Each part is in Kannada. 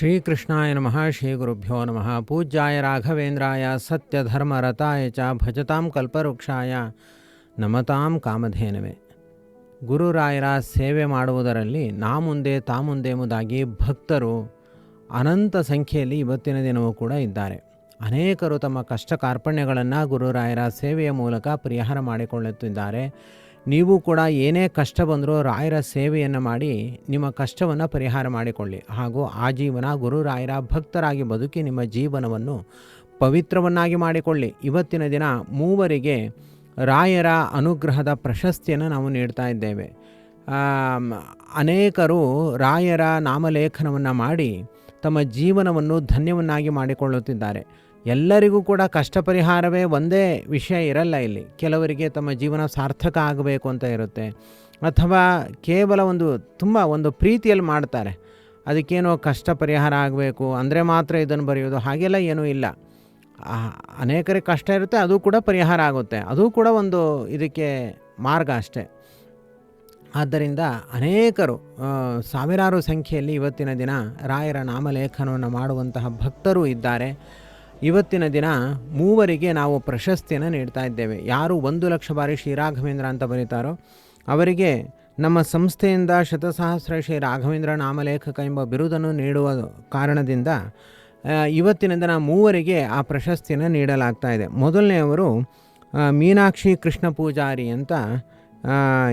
ಶ್ರೀಕೃಷ್ಣಾಯ ನಮಃ ಶ್ರೀ ಗುರುಭ್ಯೋ ನಮಃ. ಪೂಜ್ಯಾಯ ರಾಘವೇಂದ್ರಾಯ, ಸತ್ಯಧರ್ಮರತಾಯ ಚ ಭಜತಾಂ ಕಲ್ಪವೃಕ್ಷಾಯ ನಮತಾಂ ಕಾಮಧೇನವೇ. ಗುರುರಾಯರ ಸೇವೆ ಮಾಡುವುದರಲ್ಲಿ ನಾ ಮುಂದೆ ತಾ ಮುಂದೆ ಎಂಬುದಾಗಿ ಭಕ್ತರು ಅನಂತ ಸಂಖ್ಯೆಯಲ್ಲಿ ಇವತ್ತಿನ ದಿನವೂ ಕೂಡ ಇದ್ದಾರೆ. ಅನೇಕರು ತಮ್ಮ ಕಷ್ಟ ಕಾರ್ಪಣ್ಯಗಳನ್ನು ಗುರುರಾಯರ ಸೇವೆಯ ಮೂಲಕ ಪರಿಹಾರ ಮಾಡಿಕೊಳ್ಳುತ್ತಿದ್ದಾರೆ. ನೀವು ಕೂಡ ಏನೇ ಕಷ್ಟ ಬಂದರೂ ರಾಯರ ಸೇವೆಯನ್ನು ಮಾಡಿ ನಿಮ್ಮ ಕಷ್ಟವನ್ನು ಪರಿಹಾರ ಮಾಡಿಕೊಳ್ಳಿ. ಹಾಗೂ ಆ ಜೀವನ ಗುರುರಾಯರ ಭಕ್ತರಾಗಿ ಬದುಕಿ ನಿಮ್ಮ ಜೀವನವನ್ನು ಪವಿತ್ರವನ್ನಾಗಿ ಮಾಡಿಕೊಳ್ಳಿ. ಇವತ್ತಿನ ದಿನ ಮೂವರಿಗೆ ರಾಯರ ಅನುಗ್ರಹದ ಪ್ರಶಸ್ತಿಯನ್ನು ನಾವು ನೀಡ್ತಾ ಇದ್ದೇವೆ. ಅನೇಕರು ರಾಯರ ನಾಮಲೇಖನವನ್ನು ಮಾಡಿ ತಮ್ಮ ಜೀವನವನ್ನು ಧನ್ಯವನ್ನಾಗಿ ಮಾಡಿಕೊಳ್ಳುತ್ತಿದ್ದಾರೆ. ಎಲ್ಲರಿಗೂ ಕೂಡ ಕಷ್ಟ ಪರಿಹಾರವೇ ಒಂದೇ ವಿಷಯ ಇರಲ್ಲ ಇಲ್ಲಿ. ಕೆಲವರಿಗೆ ತಮ್ಮ ಜೀವನ ಸಾರ್ಥಕ ಆಗಬೇಕು ಅಂತ ಇರುತ್ತೆ. ಅಥವಾ ಕೇವಲ ಒಂದು ತುಂಬ ಒಂದು ಪ್ರೀತಿಯಲ್ಲಿ ಮಾಡ್ತಾರೆ. ಅದಕ್ಕೇನೋ ಕಷ್ಟ ಪರಿಹಾರ ಆಗಬೇಕು, ಅಂದರೆ ಮಾತ್ರ ಇದನ್ನು ಬರೆಯೋದು, ಹಾಗೆಲ್ಲ ಏನೂ ಇಲ್ಲ. ಅನೇಕರಿಗೆ ಕಷ್ಟ ಇರುತ್ತೆ, ಅದು ಕೂಡ ಪರಿಹಾರ ಆಗುತ್ತೆ. ಅದು ಕೂಡ ಒಂದು ಇದಕ್ಕೆ ಮಾರ್ಗ ಅಷ್ಟೇ. ಆದ್ದರಿಂದ ಅನೇಕರು ಸಾವಿರಾರು ಸಂಖ್ಯೆಯಲ್ಲಿ ಇವತ್ತಿನ ದಿನ ರಾಯರ ನಾಮಲೇಖನವನ್ನು ಮಾಡುವಂತಹ ಭಕ್ತರು ಇದ್ದಾರೆ. ಇವತ್ತಿನ ದಿನ ಮೂವರಿಗೆ ನಾವು ಪ್ರಶಸ್ತಿಯನ್ನು ನೀಡ್ತಾ ಇದ್ದೇವೆ. ಯಾರು ಒಂದು ಲಕ್ಷ ಬಾರಿ ಶ್ರೀರಾಘವೇಂದ್ರ ಅಂತ ಬರೀತಾರೋ, ಅವರಿಗೆ ನಮ್ಮ ಸಂಸ್ಥೆಯಿಂದ ಶತಸಹಸ್ರ ಶ್ರೀ ರಾಘವೇಂದ್ರ ನಾಮಲೇಖಕ ಎಂಬ ಬಿರುದನ್ನು ನೀಡುವ ಕಾರಣದಿಂದ ಇವತ್ತಿನ ದಿನ ಮೂವರಿಗೆ ಆ ಪ್ರಶಸ್ತಿಯನ್ನು ನೀಡಲಾಗ್ತಾ ಇದೆ. ಮೊದಲನೆಯವರು ಮೀನಾಕ್ಷಿ ಕೃಷ್ಣ ಪೂಜಾರಿ ಅಂತ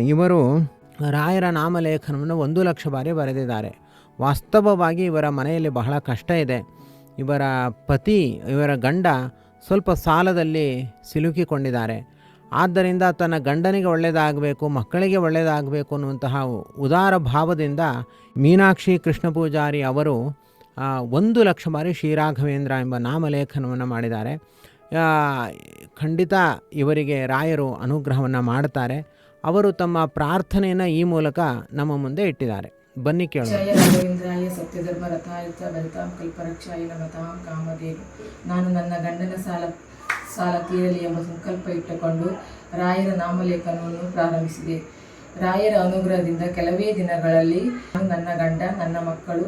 ಇವರು ರಾಯರ ನಾಮಲೇಖನವನ್ನು ಒಂದು ಲಕ್ಷ ಬಾರಿ ಬರೆದಿದ್ದಾರೆ. ವಾಸ್ತವವಾಗಿ ಇವರ ಮನೆಯಲ್ಲಿ ಬಹಳ ಕಷ್ಟ ಇದೆ. ಇವರ ಪತಿ, ಇವರ ಗಂಡ ಸ್ವಲ್ಪ ಸಾಲದಲ್ಲಿ ಸಿಲುಕಿಕೊಂಡಿದ್ದಾರೆ. ಆದ್ದರಿಂದ ತನ್ನ ಗಂಡನಿಗೆ ಒಳ್ಳೆಯದಾಗಬೇಕು, ಮಕ್ಕಳಿಗೆ ಒಳ್ಳೆಯದಾಗಬೇಕು ಅನ್ನುವಂತಹ ಉದಾರ ಭಾವದಿಂದ ಮೀನಾಕ್ಷಿ ಕೃಷ್ಣ ಪೂಜಾರಿ ಅವರು ಒಂದು ಲಕ್ಷ ಬಾರಿ ಶ್ರೀರಾಘವೇಂದ್ರ ಎಂಬ ನಾಮಲೇಖನವನ್ನು ಮಾಡಿದ್ದಾರೆ. ಖಂಡಿತ ಇವರಿಗೆ ರಾಯರು ಅನುಗ್ರಹವನ್ನು ಮಾಡ್ತಾರೆ. ಅವರು ತಮ್ಮ ಪ್ರಾರ್ಥನೆಯನ್ನು ಈ ಮೂಲಕ ನಮ್ಮ ಮುಂದೆ ಇಟ್ಟಿದ್ದಾರೆ. ಬನ್ನಿ ಕೇಳೋಣ. ರಾಘವೇಂದ್ರಾಯ ಸತ್ಯಧರ್ಮ ರಥಾಯ ಚ ಭರತಾಂ ಕಲ್ಪರಕ್ಷಾಯ ನಮತಾಂ ಕಾಮಧೇನು. ನಾನು ನನ್ನ ಗಂಡನ ಸಾಲ ಸಾಲ ತೀರಲಿ ಎಂಬ ಸಂಕಲ್ಪ ಇಟ್ಟುಕೊಂಡು ರಾಯರ ನಾಮಲೇಖನವನ್ನು ಪ್ರಾರಂಭಿಸಿದೆ. ರಾಯರ ಅನುಗ್ರಹದಿಂದ ಕೆಲವೇ ದಿನಗಳಲ್ಲಿ ನಾನು ನನ್ನ ಗಂಡ, ನನ್ನ ಮಕ್ಕಳು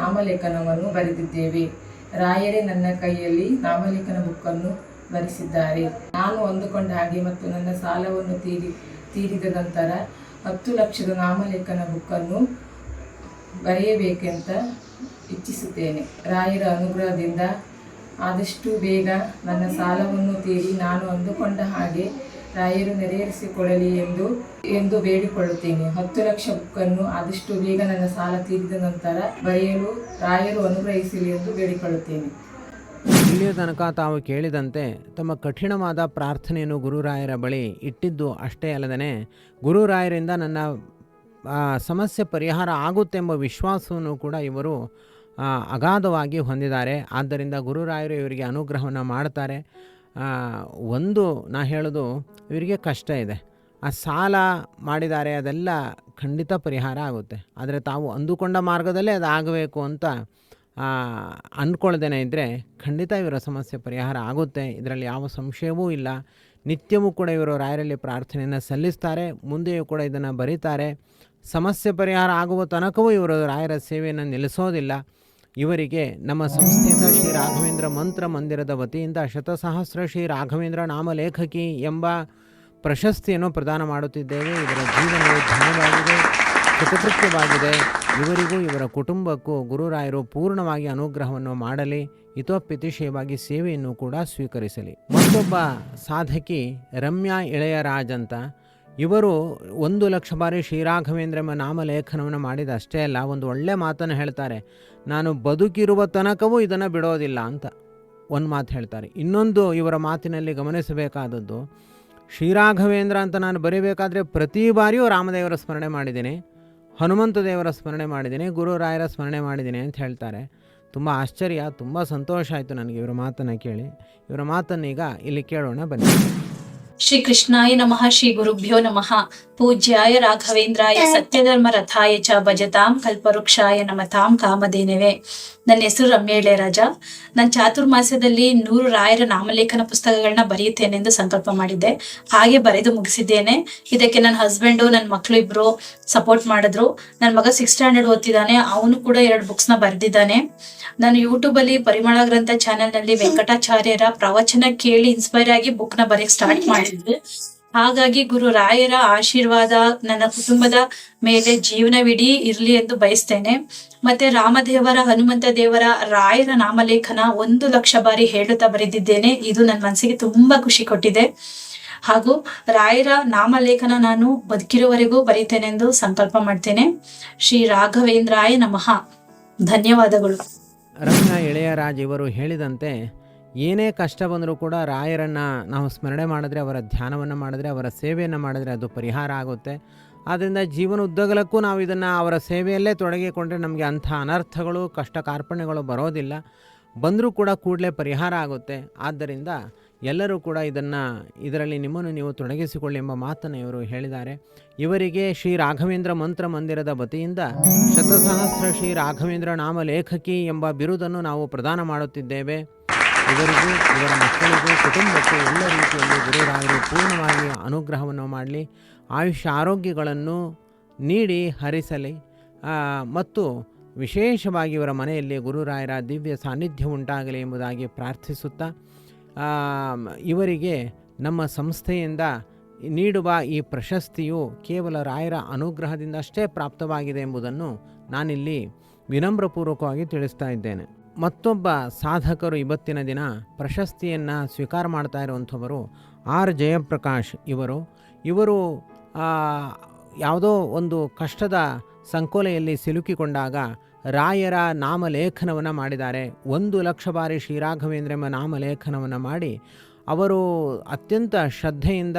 ನಾಮಲೇಖನವನ್ನು ಬರೆದಿದ್ದೇವೆ. ರಾಯರೇ ನನ್ನ ಕೈಯಲ್ಲಿ ನಾಮಲೇಖನ ಬುಕ್ಕನ್ನು ಬರೆಸಿದ್ದಾರೆ. ನಾನು ಅಂದುಕೊಂಡ ಹಾಗೆ ಮತ್ತು ನನ್ನ ಸಾಲವನ್ನು ತೀರಿ, ತೀರಿದ ನಂತರ ಹತ್ತು ಲಕ್ಷದ ನಾಮಲೇಖನ ಬುಕ್ಕನ್ನು ಬರೆಯಬೇಕೆಂತ ಇಚ್ಛಿಸುತ್ತೇನೆ. ರಾಯರ ಅನುಗ್ರಹದಿಂದ ಆದಷ್ಟು ಬೇಗ ನನ್ನ ಸಾಲವನ್ನು ತೀರಿ ನಾನು ಅಂದುಕೊಂಡ ಹಾಗೆ ರಾಯರು ನೆರವೇರಿಸಿಕೊಳ್ಳಲಿ ಎಂದು ಎಂದು ಬೇಡಿಕೊಳ್ಳುತ್ತೇನೆ. ಹತ್ತು ಲಕ್ಷ ಬುಕ್ಕನ್ನು ಆದಷ್ಟು ಬೇಗ ನನ್ನ ಸಾಲ ತೀರಿದ ನಂತರ ಬರೆಯಲು ರಾಯರು ಅನುಗ್ರಹಿಸಲಿ ಎಂದು ಬೇಡಿಕೊಳ್ಳುತ್ತೇನೆ. ಇಲ್ಲಿಯ ತನಕ ತಾವು ಕೇಳಿದಂತೆ ತಮ್ಮ ಕಠಿಣವಾದ ಪ್ರಾರ್ಥನೆಯನ್ನು ಗುರುರಾಯರ ಬಳಿ ಇಟ್ಟಿದ್ದು ಅಷ್ಟೇ ಅಲ್ಲದೆ ಗುರುರಾಯರಿಂದ ನನ್ನ ಸಮಸ್ಯೆ ಪರಿಹಾರ ಆಗುತ್ತೆ ಎಂಬ ವಿಶ್ವಾಸವನ್ನು ಕೂಡ ಇವರು ಅಗಾಧವಾಗಿ ಹೊಂದಿದ್ದಾರೆ. ಆದ್ದರಿಂದ ಗುರುರಾಯರು ಇವರಿಗೆ ಅನುಗ್ರಹವನ್ನು ಮಾಡ್ತಾರೆ. ಒಂದು ನಾ ಹೇಳೋದು, ಇವರಿಗೆ ಕಷ್ಟ ಇದೆ. ಆ ಸಾಲ ಮಾಡಿದ್ದಾರೆ, ಅದೆಲ್ಲ ಖಂಡಿತ ಪರಿಹಾರ ಆಗುತ್ತೆ. ಆದರೆ ತಾವು ಅಂದುಕೊಂಡ ಮಾರ್ಗದಲ್ಲೇ ಅದು ಆಗಬೇಕು ಅಂತ ಅಂದ್ಕೊಳ್ದೇನೆ ಇದ್ದರೆ ಖಂಡಿತ ಇವರ ಸಮಸ್ಯೆ ಪರಿಹಾರ ಆಗುತ್ತೆ. ಇದರಲ್ಲಿ ಯಾವ ಸಂಶಯವೂ ಇಲ್ಲ. ನಿತ್ಯವೂ ಕೂಡ ಇವರು ರಾಯರಲ್ಲಿ ಪ್ರಾರ್ಥನೆಯನ್ನು ಸಲ್ಲಿಸ್ತಾರೆ. ಮುಂದೆಯೂ ಕೂಡ ಇದನ್ನು ಬರೀತಾರೆ. ಸಮಸ್ಯೆ ಪರಿಹಾರ ಆಗುವ ತನಕವೂ ಇವರು ರಾಯರ ಸೇವೆಯನ್ನು ನಿಲ್ಲಿಸೋದಿಲ್ಲ. ಇವರಿಗೆ ನಮ್ಮ ಸಂಸ್ಥೆಯಿಂದ ಶ್ರೀ ರಾಘವೇಂದ್ರ ಮಂತ್ರ ಮಂದಿರದ ವತಿಯಿಂದ ಶತಸಹಸ್ರ ಶ್ರೀ ರಾಘವೇಂದ್ರ ನಾಮಲೇಖಕಿ ಎಂಬ ಪ್ರಶಸ್ತಿಯನ್ನು ಪ್ರದಾನ ಮಾಡುತ್ತಿದ್ದೇವೆ. ಇವರ ಜೀವನವು ಧನ್ಯವಾಗಿದೆ ಕೃತಕೃತ್ಯವಾಗಿದೆ. ಇವರಿಗೂ, ಇವರ ಕುಟುಂಬಕ್ಕೂ ಗುರುರಾಯರು ಪೂರ್ಣವಾಗಿ ಅನುಗ್ರಹವನ್ನು ಮಾಡಲಿ. ಹಿತೋಪಿತಿಶಯವಾಗಿ ಸೇವೆಯನ್ನು ಕೂಡ ಸ್ವೀಕರಿಸಲಿ. ಮತ್ತೊಬ್ಬ ಸಾಧಕಿ ರಮ್ಯಾ ಇಳೆಯರಾಜ್ ಅಂತ. ಇವರು ಒಂದು ಲಕ್ಷ ಬಾರಿ ಶ್ರೀರಾಘವೇಂದ್ರ ಎಂಬ ನಾಮಲೇಖನವನ್ನು ಮಾಡಿದ ಅಷ್ಟೇ ಅಲ್ಲ, ಒಂದು ಒಳ್ಳೆ ಮಾತನ್ನು ಹೇಳ್ತಾರೆ. ನಾನು ಬದುಕಿರುವ ತನಕವೂ ಇದನ್ನು ಬಿಡೋದಿಲ್ಲ ಅಂತ ಒಂದು ಮಾತು ಹೇಳ್ತಾರೆ. ಇನ್ನೊಂದು ಇವರ ಮಾತಿನಲ್ಲಿ ಗಮನಿಸಬೇಕಾದದ್ದು ಶ್ರೀರಾಘವೇಂದ್ರ ಅಂತ ನಾನು ಬರೀಬೇಕಾದ್ರೆ ಪ್ರತಿ ಬಾರಿಯೂ ರಾಮದೇವರ ಸ್ಮರಣೆ ಮಾಡಿದ್ದೀನಿ, ಹನುಮಂತ ದೇವರ ಸ್ಮರಣೆ ಮಾಡಿದ್ದೀನಿ ಗುರುರಾಯರ ಸ್ಮರಣೆ ಮಾಡಿದ್ದೀನಿ ಅಂತ ಹೇಳ್ತಾರೆ. ತುಂಬ ಆಶ್ಚರ್ಯ, ತುಂಬ ಸಂತೋಷ ಆಯಿತು ನನಗೆ ಇವರ ಮಾತನ್ನು ಕೇಳಿ. ಇವರ ಮಾತನ್ನೀಗ ಇಲ್ಲಿ ಕೇಳೋಣ, ಬನ್ನಿ. ಶ್ರೀ ಕೃಷ್ಣಾಯ ನಮಃ, ಶ್ರೀ ಗುರುಭ್ಯೋ ನಮಃ. ಪೂಜ್ಯಾಯ ರಾಘವೇಂದ್ರಾಯ ಸತ್ಯಧರ್ಮ ರಥಾಯ ಚ ಭಜತಾಂ ಕಲ್ಪವೃಕ್ಷಾಯ ನಮತಾಂ ಕಾಮಧೇನವೆ. ನನ್ನ ಹೆಸರು ರಮ್ಯ ರಾಜ ನಾನು ಚಾತುರ್ಮಾಸ್ಯದಲ್ಲಿ ನೂರು ರಾಯರ ನಾಮಲೇಖನ ಪುಸ್ತಕಗಳನ್ನ ಬರೆಯುತ್ತೇನೆ ಎಂದು ಸಂಕಲ್ಪ ಮಾಡಿದ್ದೆ. ಹಾಗೆ ಬರೆದು ಮುಗಿಸಿದ್ದೇನೆ. ಇದಕ್ಕೆ ನನ್ನ ಹಸ್ಬೆಂಡು ನನ್ನ ಮಕ್ಕಳು ಇಬ್ರು ಸಪೋರ್ಟ್ ಮಾಡಿದ್ರು. ನನ್ನ ಮಗ ಸಿಕ್ಸ್ ಸ್ಟ್ಯಾಂಡರ್ಡ್ ಓದ್ತಿದ್ದಾನೆ. ಅವನು ಕೂಡ ಎರಡು ಬುಕ್ಸ್ನ ಬರೆದಿದ್ದಾನೆ. ನಾನು ಯೂಟ್ಯೂಬ್ ಅಲ್ಲಿ ಪರಿಮಳ ಗ್ರಂಥ ಚಾನೆಲ್ನಲ್ಲಿ ವೆಂಕಟಾಚಾರ್ಯರ ಪ್ರವಚನ ಕೇಳಿ ಇನ್ಸ್ಪೈರ್ ಆಗಿ ಬುಕ್ನ ಬರೆಯಕ್ ಸ್ಟಾರ್ಟ್ ಮಾಡಿದ್ದೆ. ಹಾಗಾಗಿ ಗುರು ರಾಯರ ಆಶೀರ್ವಾದ ನನ್ನ ಕುಟುಂಬದ ಮೇಲೆ ಜೀವನವಿಡೀ ಇರ್ಲಿ ಎಂದು ಬಯಸ್ತೇನೆ. ಮತ್ತೆ ರಾಮದೇವರ ಹನುಮಂತ ದೇವರ ರಾಯರ ನಾಮಲೇಖನ ಒಂದು ಲಕ್ಷ ಬಾರಿ ಹೇಳುತ್ತಾ ಬರೆದಿದ್ದೇನೆ. ಇದು ನನ್ನ ಮನಸ್ಸಿಗೆ ತುಂಬಾ ಖುಷಿ ಕೊಟ್ಟಿದೆ. ಹಾಗೂ ರಾಯರ ನಾಮಲೇಖನ ನಾನು ಬದುಕಿರುವವರೆಗೂ ಬರೀತೇನೆಂದು ಸಂಕಲ್ಪ ಮಾಡ್ತೇನೆ. ಶ್ರೀ ರಾಘವೇಂದ್ರಾಯ ನಮಃ. ಧನ್ಯವಾದಗಳು. ರಮ್ಯಾ ಇಳೆಯರಾಜ್ ಇವರು ಹೇಳಿದಂತೆ, ಏನೇ ಕಷ್ಟ ಬಂದರೂ ಕೂಡ ರಾಯರನ್ನು ನಾವು ಸ್ಮರಣೆ ಮಾಡಿದ್ರೆ, ಅವರ ಧ್ಯಾನವನ್ನು ಮಾಡಿದ್ರೆ, ಅವರ ಸೇವೆಯನ್ನು ಮಾಡಿದ್ರೆ ಅದು ಪರಿಹಾರ ಆಗುತ್ತೆ. ಆದ್ದರಿಂದ ಜೀವನ ಉದ್ದಗಲಕ್ಕೂ ನಾವು ಇದನ್ನು ಅವರ ಸೇವೆಯಲ್ಲೇ ತೊಡಗಿಕೊಂಡ್ರೆ ನಮಗೆ ಅಂಥ ಅನರ್ಥಗಳು, ಕಷ್ಟ ಕಾರ್ಪಣ್ಯಗಳು ಬರೋದಿಲ್ಲ. ಬಂದರೂ ಕೂಡ ಕೂಡಲೇ ಪರಿಹಾರ ಆಗುತ್ತೆ. ಆದ್ದರಿಂದ ಎಲ್ಲರೂ ಕೂಡ ಇದನ್ನು, ಇದರಲ್ಲಿ ನಿಮ್ಮನ್ನು ನೀವು ತೊಡಗಿಸಿಕೊಳ್ಳಿ ಎಂಬ ಮಾತನ್ನು ಇವರು ಹೇಳಿದ್ದಾರೆ. ಇವರಿಗೆ ಶ್ರೀ ರಾಘವೇಂದ್ರ ಮಂತ್ರ ಮಂದಿರದ ವತಿಯಿಂದ ಶತಸಹಸ್ರ ಶ್ರೀ ರಾಘವೇಂದ್ರ ನಾಮ ಲೇಖಕಿ ಎಂಬ ಬಿರುದನ್ನು ನಾವು ಪ್ರದಾನ ಮಾಡುತ್ತಿದ್ದೇವೆ. ಇವರಿಗೂ, ಇವರ ಮಕ್ಕಳಿಗೂ, ಕುಟುಂಬಕ್ಕೆ ಎಲ್ಲ ರೀತಿಯಲ್ಲಿ ಗುರುರಾಯರು ಪೂರ್ಣವಾಗಿ ಅನುಗ್ರಹವನ್ನು ಮಾಡಲಿ. ಆಯುಷ್ಯ ಆರೋಗ್ಯಗಳನ್ನು ನೀಡಿ, ಹರಿಸಲಿ. ಮತ್ತು ವಿಶೇಷವಾಗಿ ಇವರ ಮನೆಯಲ್ಲಿ ಗುರುರಾಯರ ದಿವ್ಯ ಸಾನ್ನಿಧ್ಯ ಉಂಟಾಗಲಿ ಎಂಬುದಾಗಿ ಪ್ರಾರ್ಥಿಸುತ್ತಾ ಇವರಿಗೆ ನಮ್ಮ ಸಂಸ್ಥೆಯಿಂದ ನೀಡುವ ಈ ಪ್ರಶಸ್ತಿಯು ಕೇವಲ ರಾಯರ ಅನುಗ್ರಹದಿಂದ ಅಷ್ಟೇ ಪ್ರಾಪ್ತವಾಗಿದೆ ಎಂಬುದನ್ನು ನಾನಿಲ್ಲಿ ವಿನಮ್ರಪೂರ್ವಕವಾಗಿ ತಿಳಿಸ್ತಾ ಇದ್ದೇನೆ. ಮತ್ತೊಬ್ಬ ಸಾಧಕರು ಇವತ್ತಿನ ದಿನ ಪ್ರಶಸ್ತಿಯನ್ನು ಸ್ವೀಕಾರ ಮಾಡ್ತಾ ಇರುವಂಥವರು ಆರ್ ಜಯಪ್ರಕಾಶ್ ಇವರು. ಇವರು ಯಾವುದೋ ಒಂದು ಕಷ್ಟದ ಸಂಕೋಲೆಯಲ್ಲಿ ಸಿಲುಕಿಕೊಂಡಾಗ ರಾಯರ ನಾಮಲೇಖನವನ್ನು ಮಾಡಿದ್ದಾರೆ. ಒಂದು ಲಕ್ಷ ಬಾರಿ ಶ್ರೀರಾಘವೇಂದ್ರ ಎಂಬ ನಾಮಲೇಖನವನ್ನು ಮಾಡಿ ಅವರು ಅತ್ಯಂತ ಶ್ರದ್ಧೆಯಿಂದ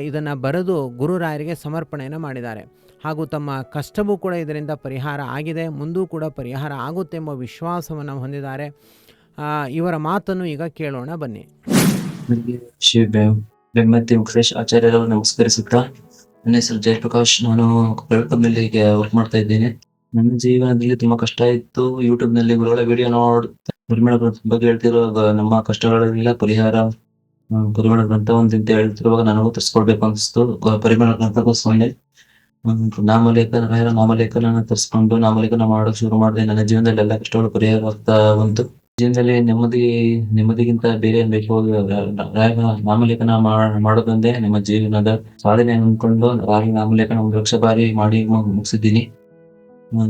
ಇದನ್ನು ಬರೆದು ಗುರುರಾಯರಿಗೆ ಸಮರ್ಪಣೆಯನ್ನು ಮಾಡಿದ್ದಾರೆ. ಹಾಗೂ ತಮ್ಮ ಕಷ್ಟವೂ ಕೂಡ ಇದರಿಂದ ಪರಿಹಾರ ಆಗಿದೆ, ಮುಂದೂ ಕೂಡ ಪರಿಹಾರ ಆಗುತ್ತೆ ಎಂಬ ವಿಶ್ವಾಸವನ್ನು ಹೊಂದಿದ್ದಾರೆ. ಇವರ ಮಾತನ್ನು ಈಗ ಕೇಳೋಣ, ಬನ್ನಿ. ನನಗೆ ಶ್ರೀ ಬೆ- ಬೆಮ್ಮತಿ ವೆಂಕಟೇಶ್ ಆಚಾರ್ಯರವರು ನಮಸ್ಕರಿಸುತ್ತಾ ನನ್ನ ಹೆಸರು ಜಯಪ್ರಕಾಶ್. ನಾನು ವರ್ಕ್ ಮಾಡ್ತಾ ಇದ್ದೇನೆ. ನನ್ನ ಜೀವನದಲ್ಲಿ ತುಂಬಾ ಕಷ್ಟ ಇತ್ತು. ಯೂಟ್ಯೂಬ್ನಲ್ಲಿ ಗುರುಗಳ ವಿಡಿಯೋ ನೋಡ್ ಗ್ರಂಥದ ಬಗ್ಗೆ ಹೇಳ್ತಿರೋ ನಮ್ಮ ಕಷ್ಟಗಳಿಲ್ಲ ಪರಿಹಾರ ಪರಿಮಳ ಗ್ರಂಥ ಅಂತ ಹೇಳ್ತಿರುವಾಗ ನನಗೂ ತರಿಸ್ಕೊಳ್ಬೇಕು ಅನಿಸ್ತು. ಪರಿಮಳ ಗ್ರಂಥಕ್ಕೋಸ್ಕರ ನಾಮಲೇಖನ ನಾಮಲೇಖನ ತರಿಸ್ಕೊಂಡು ನಾಮಲೇಖನ ಮಾಡೋಕೆ ಶುರು ಮಾಡಿದೆ. ನನ್ನ ಜೀವನದಲ್ಲಿ ಎಲ್ಲ ಕಷ್ಟಗಳು ಪರಿಹಾರ ಆಗ್ತಾ ಬಂತು. ಜೀವನದಲ್ಲಿ ನೆಮ್ಮದಿ, ನೆಮ್ಮದಿಗಿಂತ ಬೇರೆ ಬೇಕು? ನಾಮಲೇಖನ ಮಾಡೋದಂದೇ ನಮ್ಮ ಜೀವನದ ಸಾಧನೆ ಅನ್ಕೊಂಡು ರಾಗಿ ನಾಮಲೇಖನ ಒಂದು ಲಕ್ಷ ಬಾರಿ ಮಾಡಿ ಮುಗಿಸಿದ್ದೀನಿ.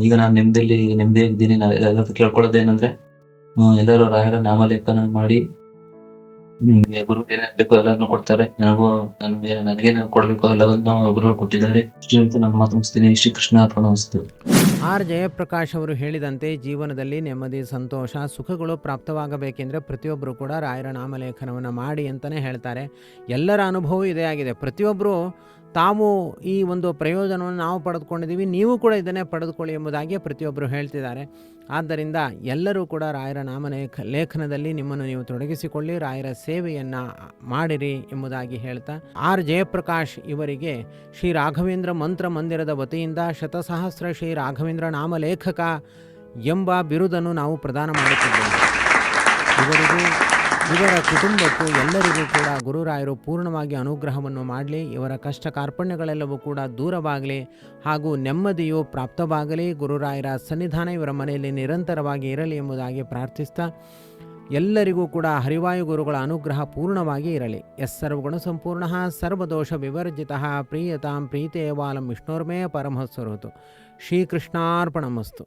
ಈಗ ನಾನು ನೆಮ್ಮದಿಯಲ್ಲಿ ಇದ್ದೀನಿ. ನಾನು ಎಲ್ಲರೂ ಕೇಳ್ಕೊಳ್ಳೋದೇನಂದ್ರೆ ಹ್ಮ್, ಎಲ್ಲರೂ ರಾಯರ ನಾಮಲೇಖನ ಮಾಡಿ ನಿಮ್ಗೆ ಗುರು ಏನೇನು ಬೇಕು ಕೊಡ್ತಾರೆ. ನನಗೂ ನನ್ಗೆ ನನಗೇನು ಕೊಡ್ಬೇಕು ಎಲ್ಲವನ್ನೂ ಗುರು ಕೊಟ್ಟಿದ್ದಾರೆ. ನಮ್ಮ ನಾನು ಮುಗಿಸ್ತೀನಿ. ಶ್ರೀ ಕೃಷ್ಣ ಆರ್ ಜಯಪ್ರಕಾಶ್ ಅವರು ಹೇಳಿದಂತೆ ಜೀವನದಲ್ಲಿ ನೆಮ್ಮದಿ ಸಂತೋಷ ಸುಖಗಳು ಪ್ರಾಪ್ತವಾಗಬೇಕೆಂದರೆ ಪ್ರತಿಯೊಬ್ಬರು ಕೂಡ ರಾಯರ ನಾಮಲೇಖನವನ್ನು ಮಾಡಿ ಅಂತಲೇ ಹೇಳ್ತಾರೆ. ಎಲ್ಲರ ಅನುಭವ ಇದೇ ಆಗಿದೆ. ಪ್ರತಿಯೊಬ್ಬರು ತಾವು ಈ ಒಂದು ಪ್ರಯೋಜನವನ್ನು ನಾವು ಪಡೆದುಕೊಂಡಿದ್ದೀವಿ, ನೀವು ಕೂಡ ಇದನ್ನೇ ಪಡೆದುಕೊಳ್ಳಿ ಎಂಬುದಾಗಿ ಪ್ರತಿಯೊಬ್ಬರು ಹೇಳ್ತಿದ್ದಾರೆ. ಆದ್ದರಿಂದ ಎಲ್ಲರೂ ಕೂಡ ರಾಯರ ನಾಮಲೇಖ ಲೇಖನದಲ್ಲಿ ನಿಮ್ಮನ್ನು ನೀವು ತೊಡಗಿಸಿಕೊಳ್ಳಿ, ರಾಯರ ಸೇವೆಯನ್ನು ಮಾಡಿರಿ ಎಂಬುದಾಗಿ ಹೇಳ್ತಾ, ಆರ್ ಜಯಪ್ರಕಾಶ್ ಇವರಿಗೆ ಶ್ರೀ ರಾಘವೇಂದ್ರ ಮಂತ್ರ ಮಂದಿರದ ವತಿಯಿಂದ ಶತಸಹಸ್ರ ಶ್ರೀ ರಾಘವೇಂದ್ರ ನಾಮಲೇಖಕ ಎಂಬ ಬಿರುದನ್ನು ನಾವು ಪ್ರದಾನ ಮಾಡುತ್ತಿದ್ದೇವೆ. ಇವರಿಗೂ ಇವರ ಕುಟುಂಬಕ್ಕೂ ಎಲ್ಲರಿಗೂ ಕೂಡ ಗುರುರಾಯರು ಪೂರ್ಣವಾಗಿ ಅನುಗ್ರಹವನ್ನು ಮಾಡಲಿ, ಇವರ ಕಷ್ಟ ಕಾರ್ಪಣ್ಯಗಳೆಲ್ಲವೂ ಕೂಡ ದೂರವಾಗಲಿ ಹಾಗೂ ನೆಮ್ಮದಿಯು ಪ್ರಾಪ್ತವಾಗಲಿ. ಗುರುರಾಯರ ಸನ್ನಿಧಾನ ಇವರ ಮನೆಯಲ್ಲಿ ನಿರಂತರವಾಗಿ ಇರಲಿ ಎಂಬುದಾಗಿ ಪ್ರಾರ್ಥಿಸ್ತಾ, ಎಲ್ಲರಿಗೂ ಕೂಡ ಹರಿವಾಯು ಗುರುಗಳ ಅನುಗ್ರಹ ಪೂರ್ಣವಾಗಿ ಇರಲಿ. ಎಸ್ ಸರ್ವಗುಣ ಸಂಪೂರ್ಣ, ಸರ್ವದೋಷ ವಿವರ್ಜಿತ, ಪ್ರಿಯತಾಂ ಪ್ರೀತೇವಾಲಂ ವಿಷ್ಣೋರ್ಮೇ ಪರಮಸ್ವರೂತು ಶ್ರೀಕೃಷ್ಣಾರ್ಪಣಮಸ್ತು.